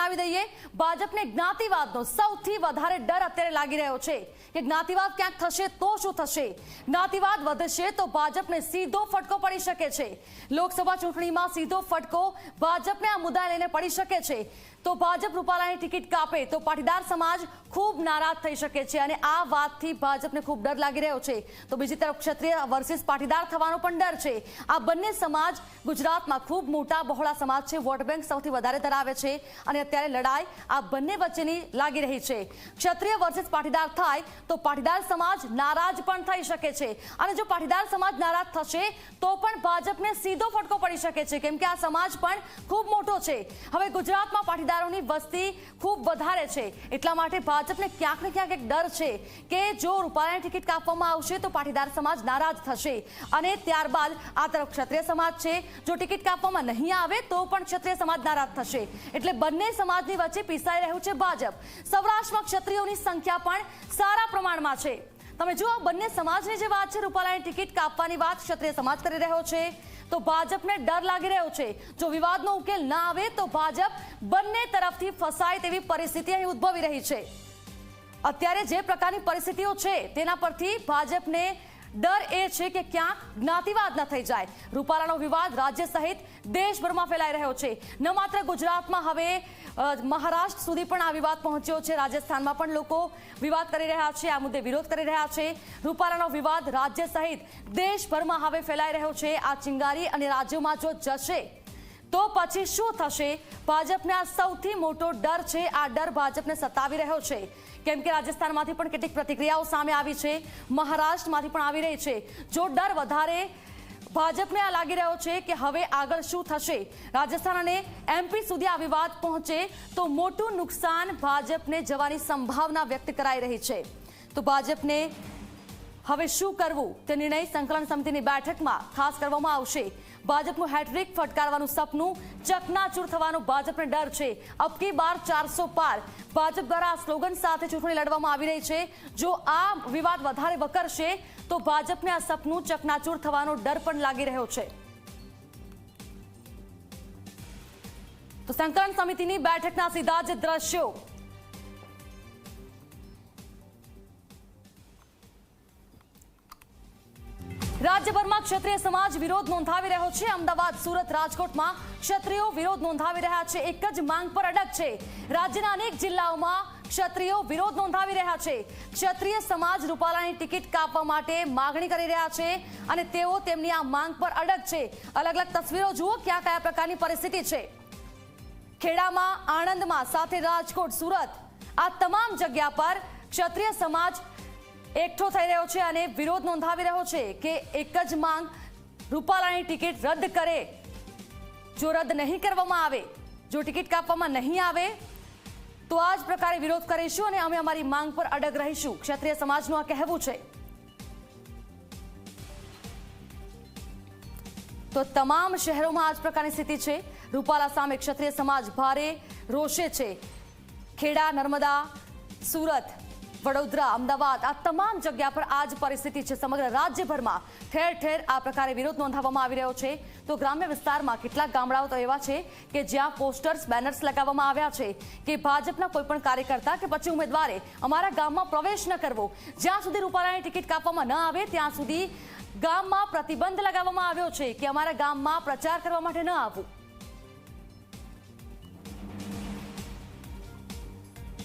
જણાવી દઈએ, ભાજપને જ્ઞાતિવાદનો સૌથી વધારે ડર અત્યારે લાગી રહ્યો છે. કે જ્ઞાતિવાદ ક્યાંક થશે તો શું થશે? જ્ઞાતિવાદ વધશે તો ભાજપને સીધો ફટકો પડી શકે છે. લોકસભા ચૂંટણીમાં સીધો ફટકો ભાજપને આ મુદ્દા લઈને પડી શકે છે. તો ભાજપ રૂપાલાની ટિકિટ કાપે તો પાટીદાર સમાજ ખૂબ નારાજ થઈ શકે છે અને આ વાતથી ભાજપને ખૂબ ડર લાગી રહ્યો છે. તો બીજી તરફ ક્ષત્રિય વર્સિસ પાટીદાર થવાનો પણ ડર છે. આ બંને સમાજ ગુજરાતમાં ખૂબ મોટા બહોળા સમાજ છે. વોટ બેંક સૌથી વધારે ધરાવે છે અને અત્યારે લડાઈ આ બંને વચ્ચેની લાગી રહી છે. ક્ષત્રિય વર્સિસ પાટીદાર થાય તો પાટીદાર સમાજ નારાજ પણ થઈ શકે છે. અને જો પાટીદાર સમાજ નારાજ થશે તો પણ ભાજપને સીધો ફટકો પડી શકે છે. કેમ કે આ સમાજ પણ ખૂબ મોટો છે. હવે ગુજરાતમાં પાટીદારોની વસ્તી ખૂબ વધારે છે. એટલા માટે ભાજપને ક્યાંક ને ક્યાંક એક ડર છે કે જો રૂપાલાની ટિકિટ કાપવામાં આવશે તો પાટીદાર સમાજ નારાજ થશે. અને ત્યારબાદ આ તરફ ક્ષત્રિય સમાજ છે, જો ટિકિટ કાપવામાં નહીં આવે તો પણ ક્ષત્રિય સમાજ નારાજ થશે. એટલે બંને સમાજની વચ્ચે પીસાઈ રહ્યું છે ભાજપ. સૌરાષ્ટ્રમાં ક્ષત્રિયોની સંખ્યા પણ સારા પ્રમાણમાં છે. તમે જુઓ, બંને સમાજની જે વાત છે રૂપાલાની ટિકિટ કાપવાની વાત ક્ષત્રિય સમાજ કરી રહ્યો છે. તો ભાજપને ડર લાગી રહ્યો છે. જો વિવાદનો ઉકેલ ના આવે, તો ભાજપ બંને તરફથી ફસાય તેવી પરિસ્થિતિ અહીં ઉદ્ભવી રહી છે. અત્યારે જે પ્રકારની પરિસ્થિતિઓ છે, તેના પરથી ભાજપને ડર એ છે કે ક્યાંક જ્ઞાતિવાદ ન થઈ જાય. રૂપાલાનો વિવાદ રાજ્ય સહિત દેશભરમાં ફેલાઈ રહ્યો છે. ન માત્ર ગુજરાતમાં હવે મહારાષ્ટ્ર સુધી પણ આ વિવાદ પહોંચ્યો છે. રાજસ્થાનમાં પણ લોકો વિવાદ કરી રહ્યા છે. આ મુદ્દે વિરોધ કરી રહ્યા છે. રૂપાલાનો વિવાદ રાજ્ય સહિત દેશભરમાં હવે ફેલાઈ રહ્યો છે. આ ચિંગારી અને રાજ્યોમાં જો જશે તો પછી શું થશે? ભાજપને આ સૌથી મોટો ડર છે. આ ડર ભાજપને સતાવી રહ્યો છે. કેમ કે રાજસ્થાનમાંથી પણ કેટલીક પ્રતિક્રિયાઓ સામે આવી છે. મહારાષ્ટ્રમાંથી પણ આવી રહી છે. જો ડર વધારે ભાજપને આ લાગી રહ્યો છે કે હવે આગળ શું થશે? રાજસ્થાન અને એમપી સુધી આ વિવાદ પહોંચે તો મોટું નુકસાન ભાજપને જવાની સંભાવના વ્યક્ત કરાઈ રહી છે. તો ભાજપને હવે શું કરવું? તે નિર્ણય સંકલન સમિતિની બેઠકમાં ખાસ કરવામાં આવશે. ભાજપનું હેટ્રિક ફટકારવાનું સપનું, ચકનાચૂર થવાનો ભાજપને ડર છે. અબકી બાર ચારસો પાર. ભાજપ દ્વારા સ્લોગન સાથે ચૂંટણી લડવામાં આવી રહી છે. જો આ વિવાદ વધારે વકરશે, તો ભાજપને આ સપનું ચકનાચૂર થવાનો ડર પણ લાગી રહ્યો છે. તો સંકલન સમિતિની બેઠકના સીધા જ દ્રશ્યો. રાજ્યભરમાં ક્ષત્રિય સમાજ વિરોધ નોંધાવી રહ્યો છે. અમદાવાદ, સુરત, રાજકોટમાં ક્ષત્રિયો વિરોધ નોંધાવી રહ્યા છે. એક જ માંગ પર અડગ છે. રાજ્યના અનેક જિલ્લાઓમાં ક્ષત્રિયો વિરોધ નોંધાવી રહ્યા છે. ક્ષત્રિય સમાજ રૂપાલાની ટિકિટ કાપવા માટે માગણી કરી રહ્યા છે અને તેઓ તેમની આ માંગ પર અડગ છે. અલગ અલગ તસવીરો જુઓ ક્યાં કયા પ્રકારની પરિસ્થિતિ છે. ખેડામાં, આણંદમાં, સાથે રાજકોટ, સુરત. આ તમામ જગ્યા પર ક્ષત્રિય સમાજ એકઠો થઈ રહ્યો છે અને વિરોધ નોંધાવી રહ્યો છે કે એક જ માંગ રૂપાલાની ટિકિટ રદ કરે, જો રદ નહીં કરવામાં આવે, જો ટિકિટ કાપવામાં નહીં આવે, તો આ જ પ્રકારે વિરોધ કરીશું અને અમે અમારી માંગ પર અડગ રહીશું. ક્ષત્રિય સમાજનું આ કહેવું છે. તો તમામ શહેરોમાં આ જ પ્રકારની સ્થિતિ છે. રૂપાલા સામે ક્ષત્રિય સમાજ ભારે રોષે છે. ખેડા, નર્મદા, સુરત વડોદરા, અમદાવાદ, આ તમામ જગ્યા પર આ જ પરિસ્થિતિ છે સમગ્ર રાજ્યભરમાં. ઠેર ઠેર આ પ્રકારે વિરોધ નોંધાવવામાં આવી રહ્યો છે. તો ગ્રામ્ય વિસ્તારમાં કેટલાક ગામડાઓ તો એવા છે કે જ્યાં પોસ્ટર્સ, બેનર્સ લગાવવામાં આવ્યા છે કે ભાજપના કોઈ પણ કાર્યકર્તા કે પછી ઉમેદવારે અમારા ગામમાં પ્રવેશ ન કરવો. જ્યાં સુધી રૂપાલાની ટિકિટ કાપવામાં ન આવે, ત્યાં સુધી ગામમાં પ્રતિબંધ લગાવવામાં આવ્યો છે કે અમારા ગામમાં પ્રચાર કરવા માટે ન આવવું.